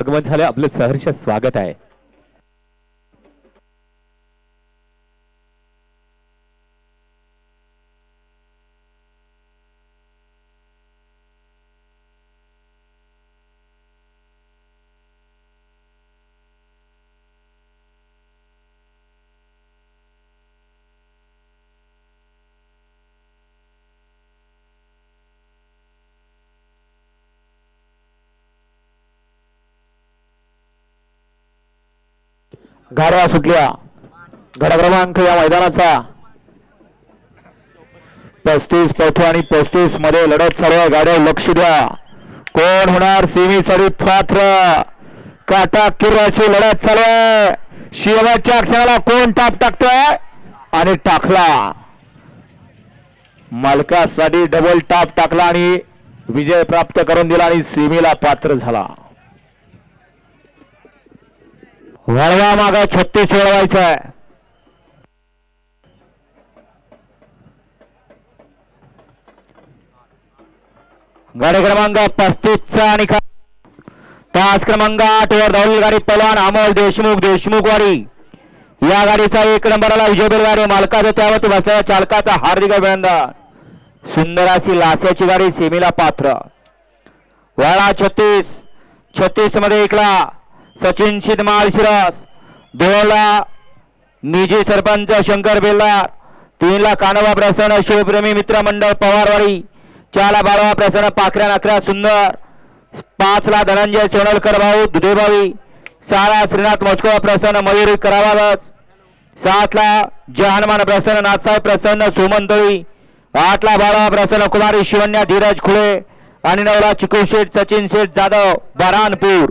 आगमन झालं आपलं सहर्ष स्वागत आहे. गारवा सुटल्या गड क्रमांक या मैदानाचा. पस्तीस चौथ्या आणि पस्तीसमध्ये लढत सर्व गाड्या लक्ष द्या. कोण होणार? सेमी सडीत पात्र. काटा किराची लढत चालू आहे. शेवटच्या क्षणाला कोण टाप टाकतोय? आणि टाकला. मालकासाठी डबल टाप टाकला आणि विजय प्राप्त करून दिला आणि सेमीला पात्र झाला. वळवा मागा छत्तीस वळवायचा आहे. गाडी क्रमांक पस्तीसचा निकाल तास क्रमांक आठ वर धावली गाडी पलवान अमोल देशमुख देशमुखवाडी. या गाडीचा एक नंबरला विजय गाडी मालकाचा त्यावरती बसलेल्या चालकाचा हार्दिक अभिनंदन. सुंदर अशी लास्याची गाडी सेमीला पात्र. वळा छत्तीस. छत्तीसमध्ये एकला. सचिन शिदमाळ शिरस दोनला निजी सरपंच शंकर बेल्लार तीनला कानवा प्रसन्न शिवप्रेमी मित्र मंडळ पवारवाडी चारला बारावा प्रसन्न पाखऱ्या नाकऱ्या सुंदर पाचला धनंजय सोनलकर भाऊ दुधेभावी सहाला श्रीनाथ मोस्को प्रसन्न मयुरी करावागस सातला जहानमान प्रसन्न नाथसाहेब प्रसन्न सुमंतळी आठला बारावा प्रसन्न कुमारी शिवन्या धीरज खुळे आणि नवला चिकू शेठ सचिन शेठ जाधव बरानपूर